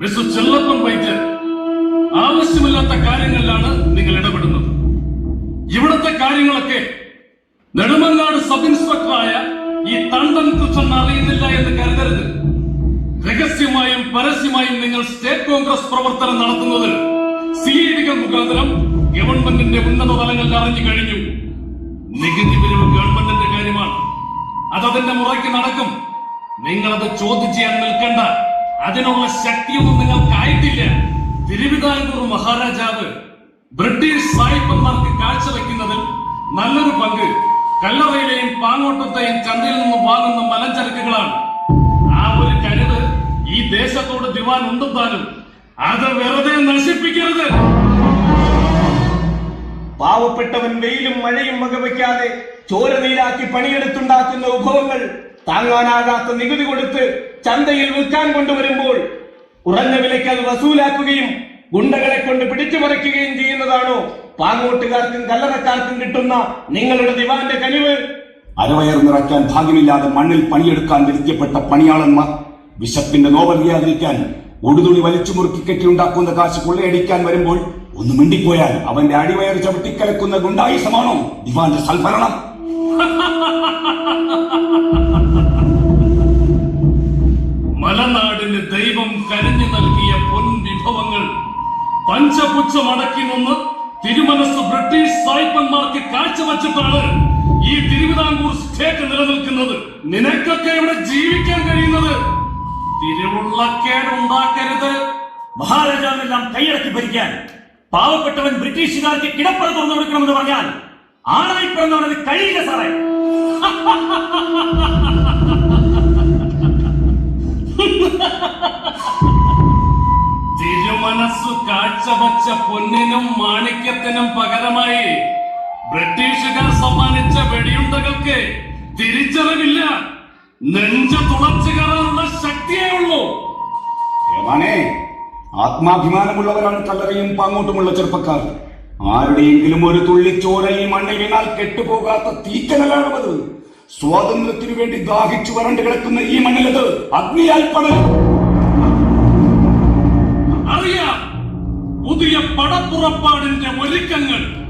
വിശു ചെല്ലപ്പം white ആവശ്യമില്ലാത്ത കാര്യങ്ങളിലാണ് നിങ്ങൾ ഇടപെടുന്നത്. ഇവിടുത്തെ കാര്യങ്ങളൊക്കെ നെടുമങ്ങാട് സബ് ഇൻസ്പെക്ടറായ ഈ തണ്ടൻ കൃഷ്ണൻ അറിയുന്നില്ല എന്ന് കരുതരുത്. രഹസ്യമായും പരസ്യമായും നിങ്ങൾ സ്റ്റേറ്റ് കോൺഗ്രസ് പ്രവർത്തനം നടത്തുന്നതിൽ സി ഐ മുഖാന്തരം ഗവൺമെന്റിന്റെ ഉന്നത തലങ്ങളിൽ അറിഞ്ഞു കഴിഞ്ഞു. നികുതി പിരിവ് ഗവൺമെന്റിന്റെ കാര്യമാണ്. അതതിന്റെ മുറയ്ക്ക് നടക്കും. നിങ്ങളത് ചോദ്യം ചെയ്യാൻ നിൽക്കേണ്ട. അതിനുള്ള ശക്തിയൊന്നും നിങ്ങൾക്കായിട്ടില്ല. തിരുവിതാംകൂർ മഹാരാജാവ് ബ്രിട്ടീഷ് സായിപ്പന്മാർക്ക് കാഴ്ചവെക്കുന്നതിൽ നല്ലൊരു പങ്ക്. കല്ലറയിലെയും പാങ്ങോട്ടത്തെയും ചന്തയിൽ നിന്നും വാങ്ങുന്ന മലഞ്ചരക്കുകളാണ്. ആ ഒരു കരുത് ഈ ദേശത്തോട് ദിവാൻ ഉണ്ടെന്നാലും അത് വെറുതെ നശിപ്പിക്കരുത്. പാവപ്പെട്ടവൻ വെയിലും മഴയും വകവയ്ക്കാതെ ചോര നീരാക്കി പണിയെടുത്തുണ്ടാക്കുന്ന വിഭവങ്ങൾ താങ്ങാനാകാത്ത നികുതി കൊടുത്ത് ചന്തയിൽ വിൽക്കാൻ കൊണ്ടുവരുമ്പോൾ കുറഞ്ഞ വിലയ്ക്ക് അത് വസൂലാക്കുകയും ഗുണ്ടകളെ കൊണ്ട് പിടിച്ചു പറിക്കുകയും ചെയ്യുന്നതാണോ? പാങ്ങോട്ടുകാർക്കും കല്ലറക്കാർക്കും കിട്ടുന്ന നിങ്ങളുടെ ദിവാന്റെ കനിവ്? അരവയർ നിറയ്ക്കാൻ ഭാഗ്യമില്ലാതെ മണ്ണിൽ പണിയെടുക്കാൻ വിധിക്കപ്പെട്ട പണിയാളന്മാർ വിശപ്പിന്റെ നോവലിയാതിരിക്കാൻ ഒടുതുണി വലിച്ചു മുറുക്കി കെട്ടിയുണ്ടാക്കുന്ന കാശ് കൊള്ളയടിക്കാൻ വരുമ്പോൾ ഒന്ന് മിണ്ടിപ്പോയാൽ അവന്റെ അടിവയർ ചവിട്ടിക്കലക്കുന്ന ഗുണ്ടായുസമാണോ ദിവാന്റെ സൽഭരണം? പഞ്ചപുച്ഛമടക്കി നിന്ന് തിരുമനസ് ബ്രിട്ടീഷ് സായിപ്പന്മാർക്ക് കാഴ്ചവെച്ചിട്ടാണ് ഈ തിരുവിതാംകൂർ സ്റ്റേറ്റ് നിലനിൽക്കുന്നത്. നിനക്കൊക്കെ ഇവിടെ ജീവിക്കാൻ കഴിയുന്നത്? തിരുവുള്ളക്കേടുണ്ടാക്കരുത്. മഹാരാജാവിനെല്ലാം കൈയടക്കി ഭരിക്കാൻ. പാവപ്പെട്ടവൻ ബ്രിട്ടീഷുകാർക്ക് കിടപ്പറ തുറന്നു കൊടുക്കണമെന്ന് പറഞ്ഞാൽ ആണായി പിറന്നവനത് കഴിയില്ല സാറേ. തിരുമനസ് കാഴ്ചവെച്ച പൊന്നിനും മാണിക്യത്തിനും പകരമായി ബ്രിട്ടീഷുകാർ സമ്മാനിച്ച വെടിയുണ്ടകൾക്ക് തിരിച്ചറിവില്ല. നെഞ്ച തുളച്ചു കയറാനുള്ള ശക്തിയേ ഉള്ളൂ. ആത്മാഭിമാനമുള്ളവരാണ് കല്ലറയും പാങ്ങോട്ടുമുള്ള ചെറുപ്പക്കാർ. ആരുടെയെങ്കിലും ഒരു തുള്ളി ചോര ഈ മണ്ണിൽ വീണാൽ കെട്ടുപോകാത്ത തീക്കനലാണത് സ്വാതന്ത്ര്യത്തിനു വേണ്ടി ദാഹിച്ചു വരണ്ട് കിടക്കുന്ന ഈ മണ്ണിലത് അഗ്നിയാൽ പടരും. അറിയാം ഒരുക്കങ്ങൾ.